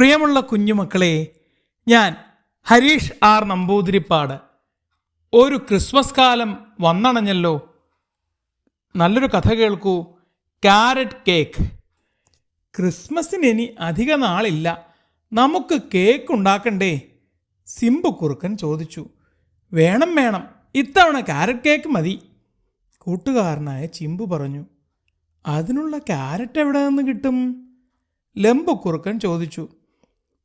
പ്രിയമുള്ള കുഞ്ഞുമക്കളെ ഞാൻ ഹരീഷ് ആർ നമ്പൂതിരിപ്പാട്. ഒരു ക്രിസ്മസ് കാലം വന്നണഞ്ഞല്ലോ. നല്ലൊരു കഥ കേൾക്കൂ. Carrot cake. ക്രിസ്മസിന് ഇനി അധിക നാളില്ല. നമുക്ക് കേക്ക് ഉണ്ടാക്കണ്ടേ? സിംബു കുറുക്കൻ ചോദിച്ചു. വേണം വേണം. ഇത്തവണ ക്യാരറ്റ് കേക്ക് മതി. കൂട്ടുകാരനായ ചിമ്പു പറഞ്ഞു. അതിനുള്ള ക്യാരറ്റ് എവിടെ നിന്ന് കിട്ടും? ലംബു കുറുക്കൻ ചോദിച്ചു.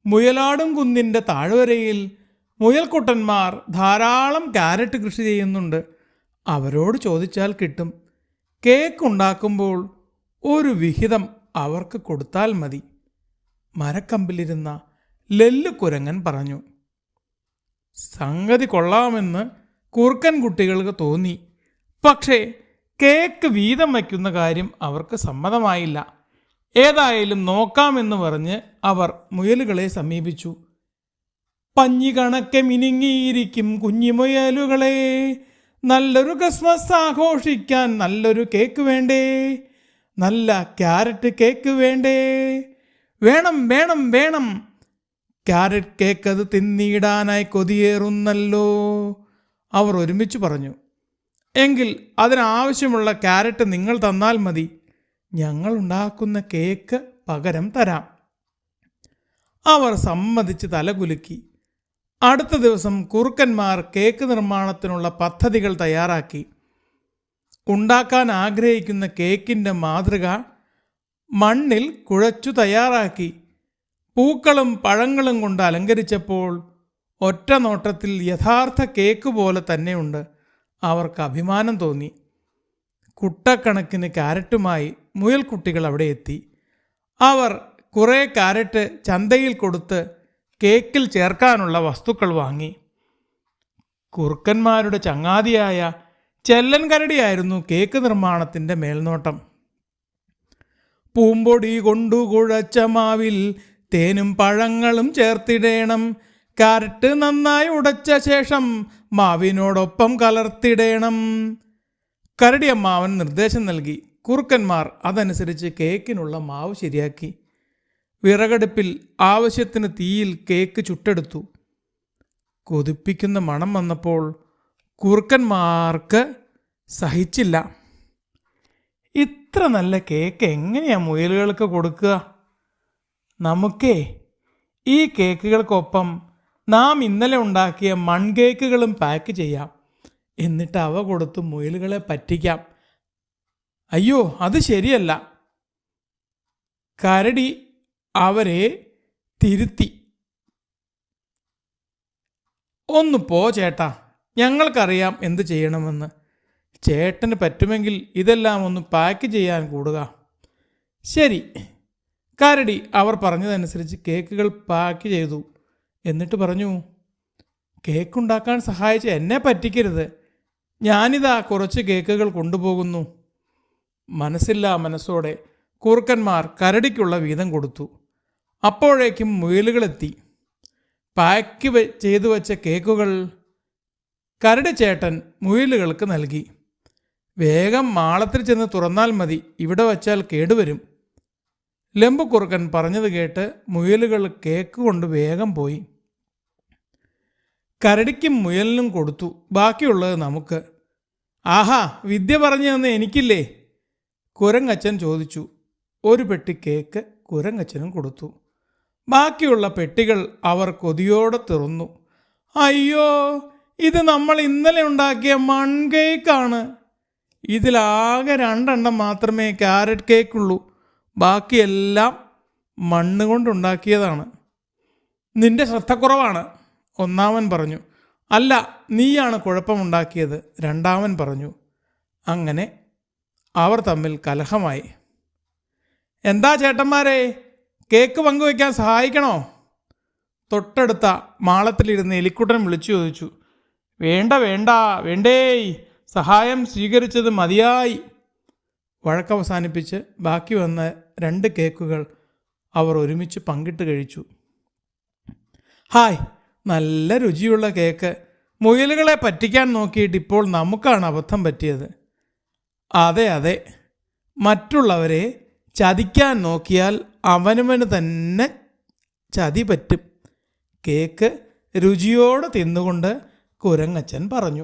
മുയലാടും കുന്നിന്റെ താഴ്വരയിൽ മുയൽക്കുട്ടന്മാർ ധാരാളം ക്യാരറ്റ് കൃഷി ചെയ്യുന്നുണ്ട്. അവരോട് ചോദിച്ചാൽ കിട്ടും. കേക്ക് ഉണ്ടാക്കുമ്പോൾ ഒരു വിഹിതം അവർക്ക് കൊടുത്താൽ മതി. മരക്കമ്പിലിരുന്ന ലെല്ലു കുരങ്ങൻ പറഞ്ഞു സംഗതി കൊള്ളാമെന്ന് കുറുക്കൻ കുട്ടികൾക്ക് തോന്നി. പക്ഷേ കേക്ക് വീതം വയ്ക്കുന്ന കാര്യം അവർക്ക് സമ്മതമായില്ല. ഏതായാലും നോക്കാമെന്ന് പറഞ്ഞ് അവർ മുയലുകളെ സമീപിച്ചു. പഞ്ഞി കണക്കെ മിനുങ്ങിയിരിക്കും കുഞ്ഞിമുയലുകളെ നല്ലൊരു ക്രിസ്മസ് ആഘോഷിക്കാൻ നല്ലൊരു കേക്ക് വേണ്ടേ? നല്ല ക്യാരറ്റ് കേക്ക് വേണ്ടേ? വേണം വേണം വേണം. ക്യാരറ്റ് കേക്ക് അത് തിന്നിയിടാനായി കൊതിയേറുന്നല്ലോ. അവർ ഒരുമിച്ച് പറഞ്ഞു. എങ്കിൽ അതിനാവശ്യമുള്ള ക്യാരറ്റ് നിങ്ങൾ തന്നാൽ മതി. ഞങ്ങൾ ഉണ്ടാക്കുന്ന കേക്ക് പകരം തരാം. അവർ സമ്മതിച്ച് തലകുലുക്കി. അടുത്ത ദിവസം കുറുക്കന്മാർ കേക്ക് നിർമ്മാണത്തിനുള്ള പദ്ധതികൾ തയ്യാറാക്കി. ഉണ്ടാക്കാൻ ആഗ്രഹിക്കുന്ന കേക്കിന്റെ മാതൃക മണ്ണിൽ കുഴച്ചു തയ്യാറാക്കി. പൂക്കളും പഴങ്ങളും കൊണ്ട് അലങ്കരിച്ചപ്പോൾ ഒറ്റ നോട്ടത്തിൽ യഥാർത്ഥ കേക്ക് പോലെ തന്നെയുണ്ട് അവർക്ക് അഭിമാനം തോന്നി. കുട്ടക്കണക്കിന് മുയൽ മുയൽക്കുട്ടികൾ അവിടെ എത്തി. അവർ കുറേ കാരറ്റ് ചന്തയിൽ കൊടുത്ത് കേക്കിൽ ചേർക്കാനുള്ള വസ്തുക്കൾ വാങ്ങി. കുറുക്കന്മാരുടെ ചങ്ങാതിയായ ചെല്ലൻ കരടിയായിരുന്നു കേക്ക് നിർമ്മാണത്തിന്റെ മേൽനോട്ടം. പൂമ്പൊടി കൊണ്ടു കുഴച്ച മാവിൽ തേനും പഴങ്ങളും ചേർത്തിടേണം. കാരറ്റ് നന്നായി ഉടച്ച ശേഷം മാവിനോടൊപ്പം കലർത്തിടേണം. കരടിയമ്മാവൻ നിർദ്ദേശം നൽകി. കുറുക്കന്മാർ അതനുസരിച്ച് കേക്കിനുള്ള മാവ് ശരിയാക്കി. വിറകടുപ്പിൽ ആവശ്യത്തിന് തീയിൽ കേക്ക് ചുട്ടെടുത്തു. കൊതിപ്പിക്കുന്ന മണം വന്നപ്പോൾ കുറുക്കന്മാർക്ക് സഹിച്ചില്ല. ഇത്ര നല്ല കേക്ക് എങ്ങനെയാ മുയലുകൾക്ക് കൊടുക്കുക? നമുക്കേ ഈ കേക്കുകൾക്കൊപ്പം നാം ഇന്നലെ ഉണ്ടാക്കിയ മൺകേക്കുകളും പാക്ക് ചെയ്യാം. എന്നിട്ട് അവ കൊടുത്ത് മുയലുകളെ പറ്റിക്കാം. അയ്യോ അത് ശരിയല്ല. കരടി അവരെ തിരുത്തി. ഒന്ന് പോ ചേട്ടാ ഞങ്ങൾക്കറിയാം എന്ത് ചെയ്യണമെന്ന്. ചേട്ടന് പറ്റുമെങ്കിൽ ഇതെല്ലാം ഒന്ന് പാക്ക് ചെയ്യാൻ കൂടുക. ശരി. കരടി അവർ പറഞ്ഞതനുസരിച്ച് കേക്കുകൾ പാക്ക് ചെയ്തു. എന്നിട്ട് പറഞ്ഞു കേക്ക് ഉണ്ടാക്കാൻ സഹായിച്ച് എന്നെ പറ്റിക്കരുത്. ഞാനിതാ കുറച്ച് കേക്കുകൾ കൊണ്ടുപോകുന്നു. മനസ്സില്ലാ മനസ്സോടെ കൂർക്കന്മാർ കരടിക്കുള്ള വീതം കൊടുത്തു. അപ്പോഴേക്കും മുയലുകളെത്തി. പാക്ക് ചെയ്തു വച്ച കേക്കുകൾ കരടി ചേട്ടൻ മുയലുകൾക്ക് നൽകി. വേഗം മാളത്തിൽ ചെന്ന് തുറന്നാൽ മതി ഇവിടെ വച്ചാൽ കേടുവരും. ലംബക്കുറുക്കൻ പറഞ്ഞത് കേട്ട് മുയലുകൾ കേക്ക് കൊണ്ട് വേഗം പോയി. കരടിക്കും മുയലിനും കൊടുത്തു. ബാക്കിയുള്ളത് നമുക്ക്. ആഹാ വിദ്യ പറഞ്ഞു തന്ന എനിക്കില്ലേ? കുരങ്ങച്ചൻ ചോദിച്ചു. ഒരു പെട്ടി കേക്ക് കുരങ്ങച്ചനും കൊടുത്തു. ബാക്കിയുള്ള പെട്ടികൾ അവർ കൊതിയോടെ തുറന്നു. അയ്യോ ഇത് നമ്മൾ ഇന്നലെ ഉണ്ടാക്കിയ മൺകേക്കാണ് ഇതിലാകെ രണ്ടെണ്ണം മാത്രമേ ക്യാരറ്റ് കേക്കുള്ളൂ. ബാക്കിയെല്ലാം മണ്ണ് കൊണ്ടുണ്ടാക്കിയതാണ്. നിന്റെ ശ്രദ്ധക്കുറവാണ്. ഒന്നാമൻ പറഞ്ഞു അല്ല നീയാണ് കുഴപ്പമുണ്ടാക്കിയത്. രണ്ടാമൻ പറഞ്ഞു അങ്ങനെ അവർ തമ്മിൽ കലഹമായി. എന്താ ചേട്ടന്മാരെ കേക്ക് പങ്കുവയ്ക്കാൻ സഹായിക്കണോ? തൊട്ടടുത്ത മാളത്തിലിരുന്ന് എലിക്കുട്ടൻ വിളിച്ചു ചോദിച്ചു വേണ്ട വേണ്ട വേണ്ടേ സഹായം സ്വീകരിച്ചത് മതിയായി. വഴക്കവസാനിപ്പിച്ച് ബാക്കി വന്ന രണ്ട് കേക്കുകൾ അവർ ഒരുമിച്ച് പങ്കിട്ട് കഴിച്ചു. ഹായ് നല്ല രുചിയുള്ള കേക്ക്. മുയലുകളെ പറ്റിക്കാൻ നോക്കിയിട്ട് ഇപ്പോൾ നമുക്കാണ് അബദ്ധം പറ്റിയത്. അതെ അതെ. മറ്റുള്ളവരെ ചതിക്കാൻ നോക്കിയാൽ അവനവന് തന്നെ ചതി പറ്റും. കേക്ക് രുചിയോടെ തിന്നുകൊണ്ട് കുരങ്ങച്ചൻ പറഞ്ഞു.